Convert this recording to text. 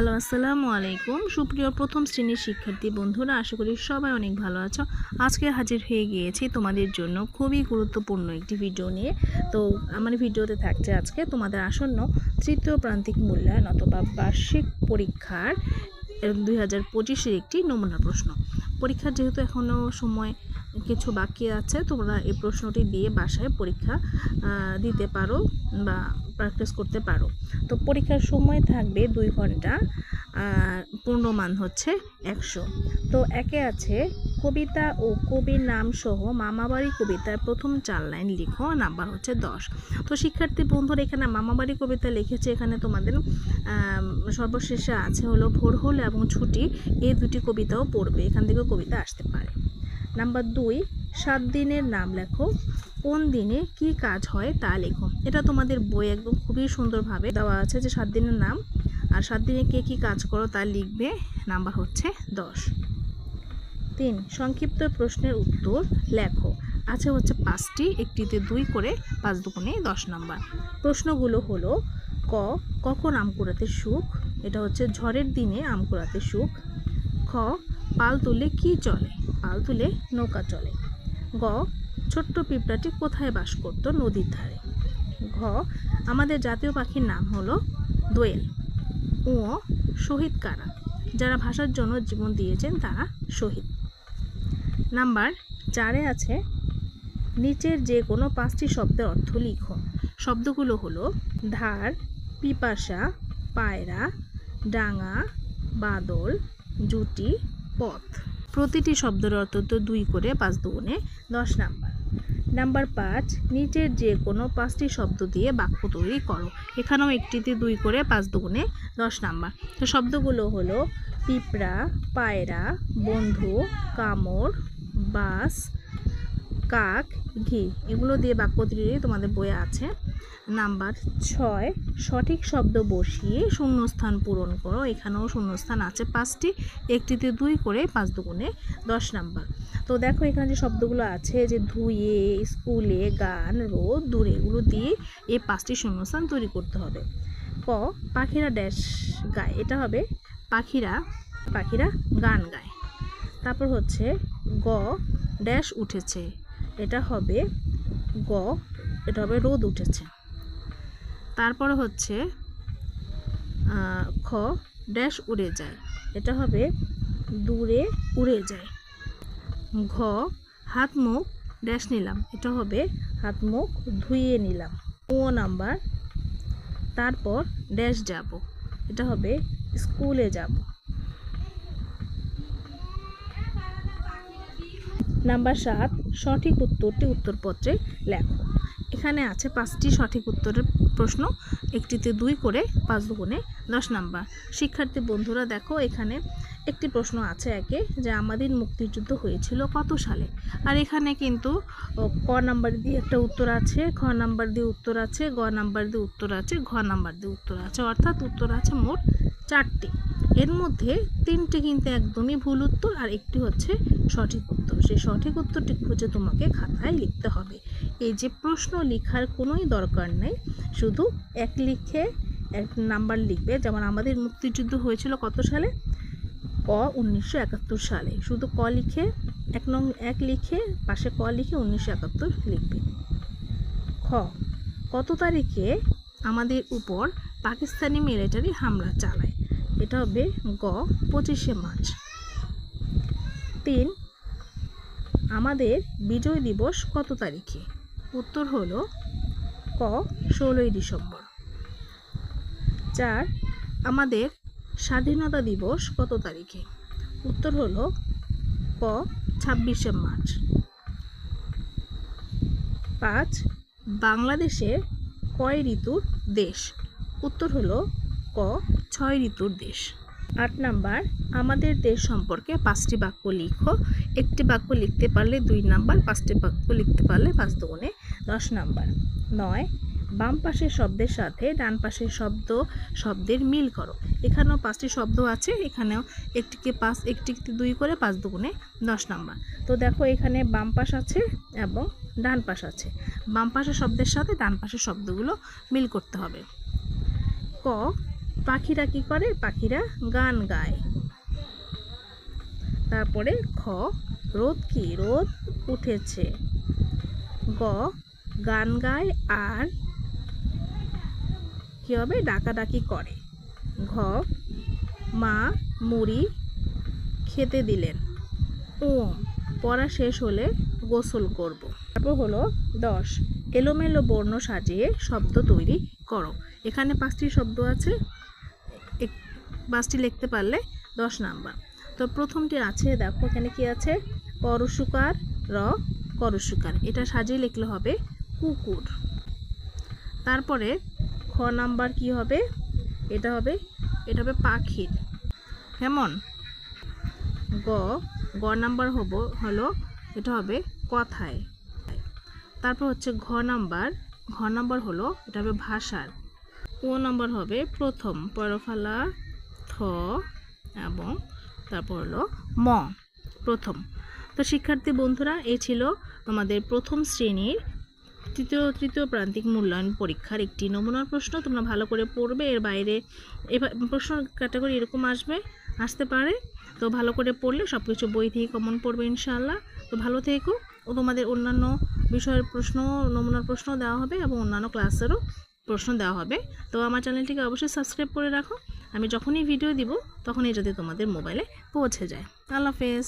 Hello, আসসালামু আলাইকুম। সুপ্রিয় প্রথম শ্রেণির শিক্ষার্থী বন্ধুরা, আশা করি সবাই অনেক ভালো আছো। আজকে হাজির হয়ে গিয়েছি তোমাদের জন্য খুবই গুরুত্বপূর্ণ একটি ভিডিও নিয়ে। তো আমার ভিডিওতে থাকছে আজকে তোমাদের আসন্ন তৃতীয় প্রান্তিক মূল্যায়ন অথবা বার্ষিক পরীক্ষার দুই হাজার পঁচিশের একটি নমুনা প্রশ্ন। পরীক্ষার যেহেতু এখনও সময় কিছু বাকি আছে, তোমরা এই প্রশ্নটি দিয়ে বাসায় পরীক্ষা দিতে পারো বা প্র্যাকটিস করতে পারো। তো পরীক্ষার সময় থাকবে দুই ঘণ্টা, আর পূর্ণমান হচ্ছে একশো। তো একে আছে কবিতা ও কবির নাম সহ মামাবাড়ি কবিতার প্রথম চার লাইন লিখো, নাম্বার হচ্ছে দশ। তো শিক্ষার্থী বন্ধুরা, এখানে মামাবাড়ি কবিতা লিখেছে, এখানে তোমাদের সর্বশেষে আছে হলো ভোর হল এবং ছুটি। এই দুটি কবিতাও পড়বে, এখান থেকে কবিতা আসতে পারে। নাম্বার দুই, সাত দিনের নাম লেখো, কোন দিনে কি কাজ হয় তা লেখো। এটা তোমাদের বই একদম খুবই সুন্দরভাবে দেওয়া আছে যে সাত দিনের নাম, আর সাত দিনে কে কি কাজ করো তা লিখবে নাম্বার হচ্ছে দশ। তিন, সংক্ষিপ্ত প্রশ্নের উত্তর লেখো। আছে হচ্ছে পাঁচটি, একটিতে দুই করে পাঁচ দুগুণে দশ নাম্বার। প্রশ্নগুলো হলো, ক, কখন আম কুড়াতে সুখ? এটা হচ্ছে ঝড়ের দিনে আম কুড়াতে সুখ। খ, পাল তুলে কি চলে? পাল তুলে নৌকা চলে। গ, ছোট্ট পিঁপড়াটি কোথায় বাস করত নদীর ধারে? ঘ, আমাদের জাতীয় পাখির নাম হলো দোয়েল। ও শহীদ কারা? যারা ভাষার জন্য জীবন দিয়েছেন তারা শহীদ। নাম্বার চারে আছে, নিচের যে কোনো পাঁচটি শব্দের অর্থ লিখো। শব্দগুলো হলো ধার, পিপাসা, পায়রা, ডাঙা, বাদল, জুটি, পথ। প্রতিটি শব্দের অর্থ দুই করে পাঁচ দুগুণে দশ নাম্বার। নাম্বার পাঁচ, নিচের যে কোনো পাঁচটি শব্দ দিয়ে বাক্য তৈরি করো। এখানেও একটিতে দুই করে পাঁচ দুগুণে দশ নাম্বার। তো শব্দগুলো হলো পিঁপড়া, পায়রা, বন্ধু, কামড়, বাস কাক, ঘি, এগুলো দিয়ে বাক্য তৈরি তোমাদের বইয়ে আছে। নাম্বার ছয়, সঠিক শব্দ বসিয়ে শূন্যস্থান পূরণ করো। এখানেও শূন্যস্থান আছে পাঁচটি, একটিতে দুই করে পাঁচ দুগুণে দশ নাম্বার। তো দেখো এখানে যে শব্দগুলো আছে, যে ধুয়ে, স্কুলে, গান, রোদ, দূরে, এগুলো দিয়ে এই পাঁচটি শূন্যস্থান তৈরি করতে হবে। ক, পাখিরা ড্যাশ গায়। এটা হবে পাখিরা পাখিরা গান গায়। তারপর হচ্ছে গ, ড্যাশ উঠেছে। এটা হবে গ, এটা হবে রোদ উঠেছে। তারপরে হচ্ছে খ, ড্যাশ উড়ে যায়। এটা হবে দূরে উড়ে যায়। ঘ, হাত মুখ ড্যাশ নিলাম। এটা হবে হাত মুখ ধুইয়ে নিলাম। ও নাম্বার। তারপর ড্যাশ যাব। এটা হবে স্কুলে যাব। নাম্বার সাত, সঠিক উত্তরটি উত্তরপত্রে লেখো। এখানে আছে পাঁচটি সঠিক উত্তরের প্রশ্ন, একটিতে দুই করে পাঁচ দুগুণে দশ নাম্বার। শিক্ষার্থী বন্ধুরা, দেখো এখানে একটি প্রশ্ন আছে একে যে আমাদের মুক্তিযুদ্ধ হয়েছিল কত সালে? আর এখানে কিন্তু ক নাম্বার দিয়ে একটা উত্তর আছে, খ নাম্বার দিয়ে উত্তর আছে, গ নাম্বার দিয়ে উত্তর আছে, ঘ নাম্বার দিয়ে উত্তর আছে। অর্থাৎ উত্তর আছে মোট চারটি। এর মধ্যে তিনটি কিন্তু একদমই ভুল উত্তর আর একটি হচ্ছে সঠিক সেই সঠিক উত্তরটি খুঁজে তোমাকে খাতায় লিখতে হবে। এই যে প্রশ্ন লেখার কোনোই দরকার নেই। শুধু এক লিখে এক নাম্বার লিখবে। যেমন আমাদের মুক্তিযুদ্ধ হয়েছিল কত সালে? ক উনিশশো একাত্তর সালে। শুধু ক লিখে এক নং, এক লিখে পাশে ক লিখে উনিশশো একাত্তর লিখবে। খ কত তারিখে আমাদের উপর পাকিস্তানি মিলিটারি হামলা চালায়? এটা হবে গ পঁচিশে মার্চ। তিন আমাদের বিজয় দিবস কত তারিখে? উত্তর হলো ক, ষোলোই ডিসেম্বর। চার, আমাদের স্বাধীনতা দিবস কত তারিখে? উত্তর হলো ক, ছাব্বিশে মার্চ। পাঁচ, বাংলাদেশের কয় ঋতুর দেশ? উত্তর হল ক, ছয় ঋতুর দেশ। আট নাম্বার, আমাদের দেশ সম্পর্কে পাঁচটি বাক্য লিখো। একটি বাক্য লিখতে পারলে দুই নাম্বার, পাঁচটি বাক্য লিখতে পারলে পাঁচ দুগুণে দশ নাম্বার। নয়, বাম পাশের শব্দের সাথে ডান পাশের শব্দ, শব্দের মিল করো। এখানেও পাঁচটি শব্দ আছে, এখানেও একটিকে পাঁচ, একটিকে দুই করে পাঁচ দুগুণে দশ নাম্বার। তো দেখো এখানে বাম পাশ আছে এবং ডান পাশ আছে। বাম পাশের শব্দের সাথে ডান পাশের শব্দগুলো মিল করতে হবে। ক পাখিরা কি করে? পাখিরা গান গায়। তারপরে খ, রোদ কি? রোদ উঠেছে। গ, গান গায় আর কি হবে? ডাকাডাকি করে। ঘ, মা মুড়ি খেতে দিলেন। ও পড়া শেষ হলে গোসল করব। তারপর হলো দশ, এলোমেলো বর্ণ সাজিয়ে শব্দ তৈরি করো। এখানে পাঁচটি শব্দ আছে। পাঁচটি লিখতে পারলে দশ নাম্বার। তো প্রথমটি আছে, দেখো এখানে কি আছে? করসুকার র, করসুকার। এটা সাজিয়ে লিখলে হবে কুকুর। তারপরে খ নাম্বার কি হবে? এটা হবে এটা হবে পাখির। কেমন গ গ নাম্বার হব, হলো এটা হবে কথায়। তারপর হচ্ছে ঘ নাম্বার। ঘ নাম্বার হলো, এটা হবে ভাষার। ও নাম্বার হবে প্রথম, পরফালা এবং তারপর হলো ম, প্রথম। তো শিক্ষার্থী বন্ধুরা, এ ছিল তোমাদের প্রথম শ্রেণির তৃতীয় তৃতীয় প্রান্তিক মূল্যায়ন পরীক্ষার একটি নমুনার প্রশ্ন। তোমরা ভালো করে পড়বে, এর বাইরে এবার প্রশ্ন ক্যাটাগরি এরকম আসবে, আসতে পারে। তো ভালো করে পড়লে সব কিছু বই থেকে কমন পড়বে ইনশাআল্লাহ। তো ভালো থেকো ও তোমাদের অন্যান্য বিষয়ের প্রশ্ন, নমুনার প্রশ্ন দেওয়া হবে এবং অন্যান্য ক্লাসেরও প্রশ্ন দেওয়া হবে। তো আমার চ্যানেলটিকে অবশ্যই সাবস্ক্রাইব করে রাখো। আমি যখনই ভিডিও দিব তখনই যাতে তোমাদের মোবাইলে পৌঁছে যায়। আল্লাহ হাফেজ।